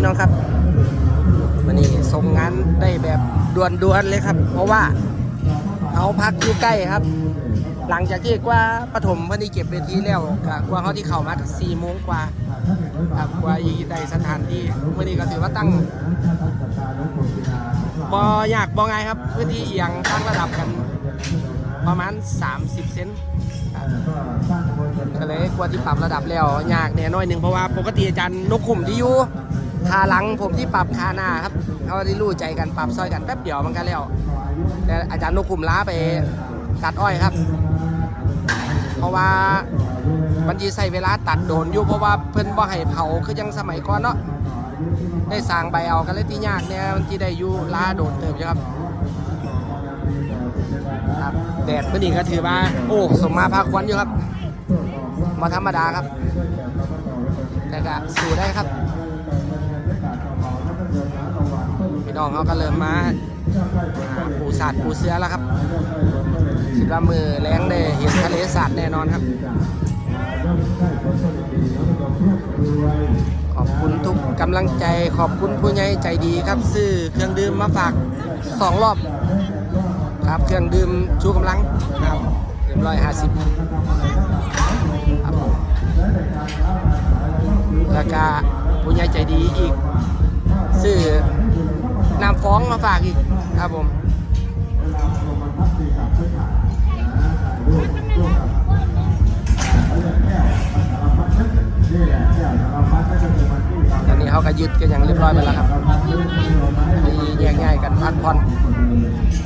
พี่น้องครับวันนี้ส่งงานได้แบบด่วนๆเลยครับ เพราะว่าเขาพักอยู่ใกล้ครับ หลังจากที่กว่าปฐมเพิ่นได้เก็บเวทีแล้วกว่าเขาที่เข้ามาสี่โมงกว่าครับกว่าอีได้สถานที่วันนี้ก็ถือว่าตั้งบอยากบอไงายครับพื้นที่เอียงตั้งระดับกัน ประมาณ 30 เซนก็เลยกว่าที่ปรับระดับแล้วยากแน่น้อยหนึ่งเพราะว่าปกติอาจารย์นกขุมที่อยู่ ทาหลังผมที่ปรับคาหน้าครับเขาได้รู้ใจกันปรับซอยกันแป๊บเดียวมันก็แล้วแต่อาจารย์นกขุมล้าไปตัดอ้อยครับ เพราะว่ามันจีใส่เวลาตัดโดนอยู่เพราะว่าเพิ่นบ่ให้เผาคือยังสมัยก่อนเนาะได้สร้างใบเอากันเลยที่ยากเนี่ยมันที่ได้อยู่ล้าโดนเติมครับครับแดดเมื่อนี้ก็ถือว่า โอ้สมมาพาควันอยู่ครับมาธรรมดาครับแต่ก็สู้ได้ครับ พี่น้องเขาก็เริ่มมาาปูสาดปูเสือแล้วครับคิดว่ามือแรงได้เห็นทะเลสาบแน่นอนครับ ขอบคุณทุกกำลังใจขอบคุณผู้ใหญ่ใจดีครับ ซื้อเครื่องดื่มมาฝากสองรอบ ครับเครื่องดื่มชูกำลังครับเรียบร้อยห้าสิบรับผมแล้วก็ผู้ใหญ่ใจดีอีกซื้อ น้องมาฝากอีกครับผมตอนนี้เขาก็ยึดกันอย่างเรียบร้อยไปแล้วครับมีแยกย้ายกันพักผ่อน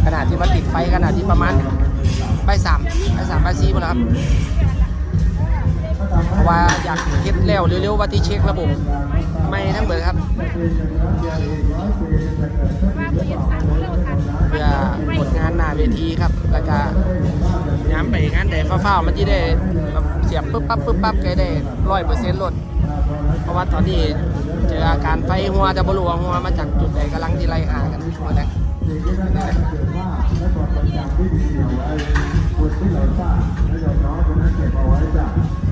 ขณะที่มันติดไฟขณะที่ประมาณใบสามใบสามใบสี่หมดแล้วครับเพราะว่าอยากเฮ็ดแล้วเร็วๆว่าที่เช็คระบบ ไม่ทั้งเบิดครับเพื่อผลงานหน้าเวทีครับ แล้วก็ย้ำไปงานใดเฝ้าๆมันจะได้แบบเสียบปึ๊บปั๊บปึ๊บปั๊บแกได้ร้อยเปอร์เซ็นต์ลดเพราะว่าตอนนี้เจออาการไฟหัวจะบรัวหัวมาจากจุดใดกำลังที่ไล่หากันหมดแล้วนี่แหละเมื่อวา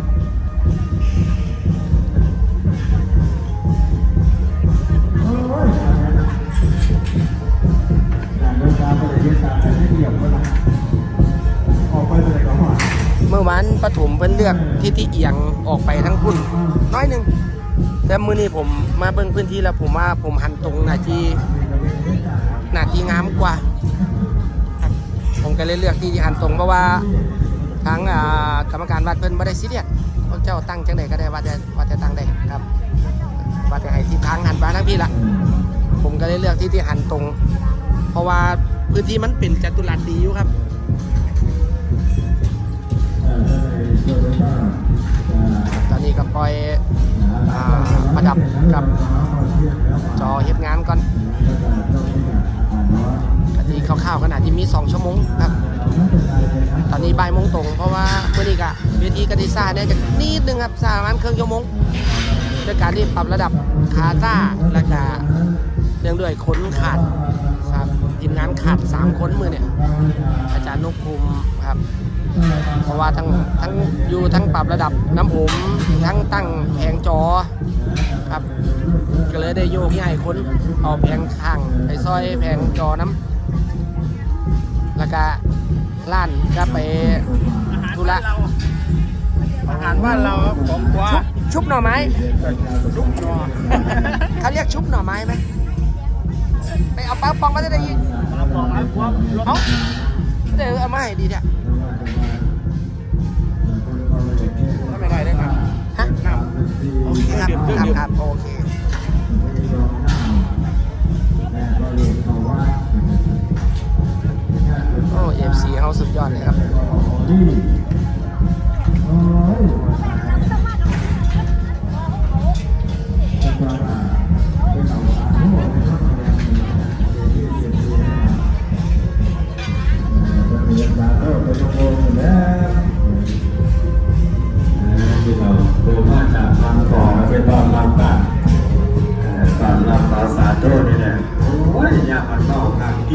นปฐมเพิ่นเลือกที่ที่เอียงออกไปทั้งพุ่นน้อยหนึ่งแต่มื้อนี้ผมมาเบิ่งพื้นที่แล้วผมว่าผมหันตรงหน้าที่หน้าที่งามกว่าครับผมก็เลยเลือกที่ที่หันตรงเพราะว่าทางอ่ากรรมการวัดเพิ่นบ่ได้ซีเรียสพวกเจ้าตั้งจังไดก็ได้ว่าจะว่าจะตั้งได้ครับว่าจะให้ทิศทางหันไปทางพี่ละผมก็เลยเลือกที่ที่หันตรง เพราะว่าพื้นที่มันเป็นจัตุรัสดีอยู่ครับ ตอนนี้ก็ปล่อยอประดับกับจอเฮ็ดงานก่อนกะทีคร่าวๆขนาดที่มี 2 ชั่วโมงครับ ตอนนี้บ่ายโมงตรง เพราะว่าเมื่อนี้กะเวทีกติซ่าเนี่ยจะนิดนึงครับซ่าประมาณครึ่งชั่วโมงด้วยการที่ปรับระดับขาซ่าและก็เรื่องด้วยคนขาด มงานขาด3คนมือเนี่ย อาจารย์นกคุมครับ เพราะว่าทั้งทั้งอยู่ทั้งปรับระดับน้ำผมทั้งตั้งแผงจอครับก็เลยได้โยกย้ายคนเอาแผงข้างไปซอยแผงจอน้ำแล้วก็ล้านก็ไปธุระอาหารบ้านเราครับของกว่าชุบชุบหน่อไม้ลูกนอเขาเรียกชุบหน่อไม้ไหม ไปเอาปลาปองมาได้ยินเราปอกแล้วว่าเอาเดี๋ยวเอามาให้ดีเนี่ย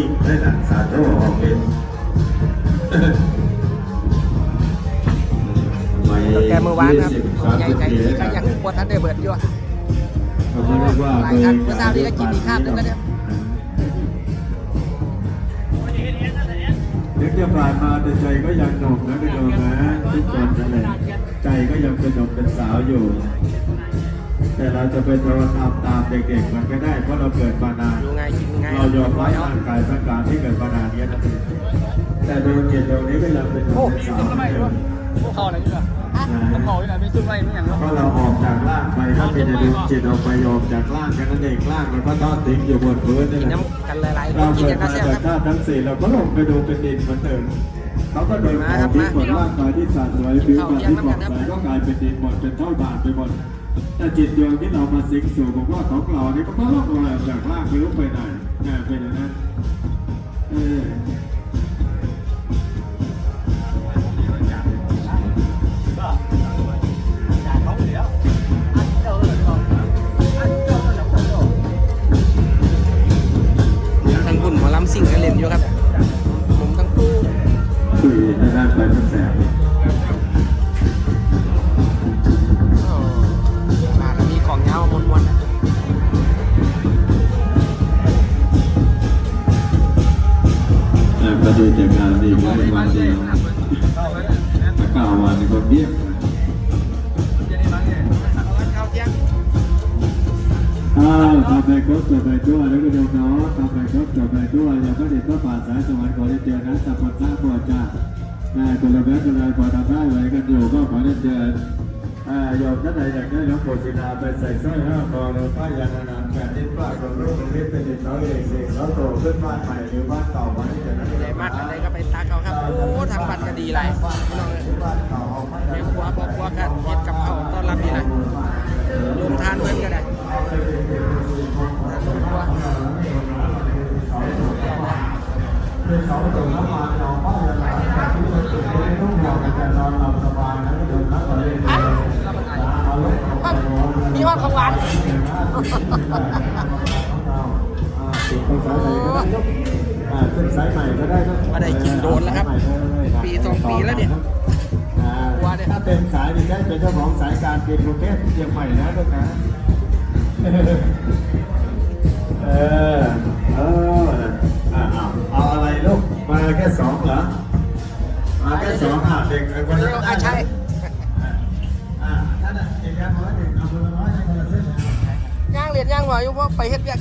อกทางอีกเลยนะสาโจ้ออกเป็นแกมือวานครับใหญ่ใจดีก็ยังปวดทันได้เบิดอยู่อะเขาไม่ได้ว่าหลายท่านเมื่อเช้านี้ก็กินอีกคาบหนึงแล้วเนี่ยนึกจะผ่านมาแต่ใจก็ยังหนุ่มนะพี่น้องนะทุกคนนั่นแหละใจก็ยังเป็นหนุ่มเป็นสาวอยู่ แต่เราจะไปทำตามตามเด็กๆมันก็ได้เพราะเราเกิดมานานอยู่ไงกินไงเรายอมรับร่างกายสังขารที่เกิดมานานเนี้ยนะแต่ดวงจิตดวงนี้ก็ยังเป็นหนุ่มเป็นสาวเหมือนเดิมพวกเขาอะไรนี่ล่ะพวกเขาที่ไหนไม่ซื้อไม่ไม่อย่างเพราะเราออกจากร่างไปก็เป็นในดวงจิตออกไปออกจากร่างแค่นั้นเองร่างมันก็ทอดทิ้งอยู่บนพื้นนี่กินแหละน้ำกันหลายๆคเรานกินเกิกัดนก็มาแซ่บจากครับธาตุทั้งสี่เราก็ลงไปดูเป็นดินเหมือนเดิม เขาก็โดนของทิ้งหมดร่างกายที่สาสวยผิวพรรณที่ผ่องใสก็กลายเป็นดินหมดเป็นเท่าบาทไปหมดแต่จิตดวงที่เรามาสิงสู่บอกว่าของเรานี่ก็ต้องลอยออกจากร่างไม่รู้ไปไหนเนี่ยเป็นอย่างนั้นเออ แต่ก็ดูจากงานดีก็ในวันเดียวถ้าก้าวันนี่ก็เบี้ยอ้าวทำไปครบจบไปทั่วแล้วก็เดี๋ยวน้องทำไปครบจบไปทั่วยังก็เด็ดก็ป่าสายสวรรค์ขอได้เจอนะสัพพะพระจ้าแม่คนละแม่คนละพอทำได้ไว้กันอยู่ก็ขอได้เจอ โยมท่านใดอยากได้หลวงปู่ศิลาไปใส่สร้อยห้าคอหรือป้ายยานานแปดนิ้วป้ายของลูกของเล็บเป็นเด็กน้อยเองเด็กแล้วโตขึ้นบ้านใหม่หรือบ้านเก่าไว้จะนั้นไหนมากอะไรก็ไปตักเอาครับโอ้ทางบัตรก็ดีไรเอ้ยบ้านเก่าเอาไปเมีครัวบอกว่ากันเฮ็ดกับเขาต้อนรับดีไรลงทานเพิ่นก็ได้ เป็นสายใหม่ก็ได้ครับอ่าเป็นสายใหม่ก็ได้ครับมาได้กินโดนแล้วครับ ปีสองปีแล้วเนี่ยอ่าว่าเนี่ยถ้าเป็นสายนี่ได้เป็นเจ้าของสายการบินกรุงเทพเชียงใหม่นะลูกนะ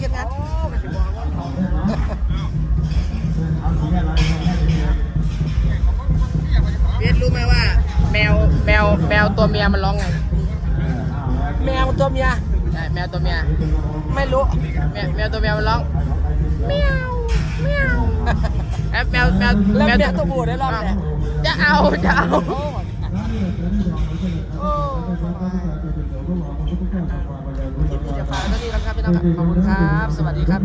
กเฮ็ดงานเอาสีอะไรให้ดีนะเบสรู้ไหมว่า แมวแมวแมวตัวเมียมันร้องไง แมวตัวเมียใช่แมวตัวเมียไม่รู้แมวแมวตัวเมียมันร้องเมียวเมียวแอบแมวแมวแมวตัวผู้ได้ร้องไงจะเอาจะเอา โอ้คลิปนี้จะฝากไว้เท่านี้ครับพี่น้องครับขอบคุณครับ สวัสดีครับ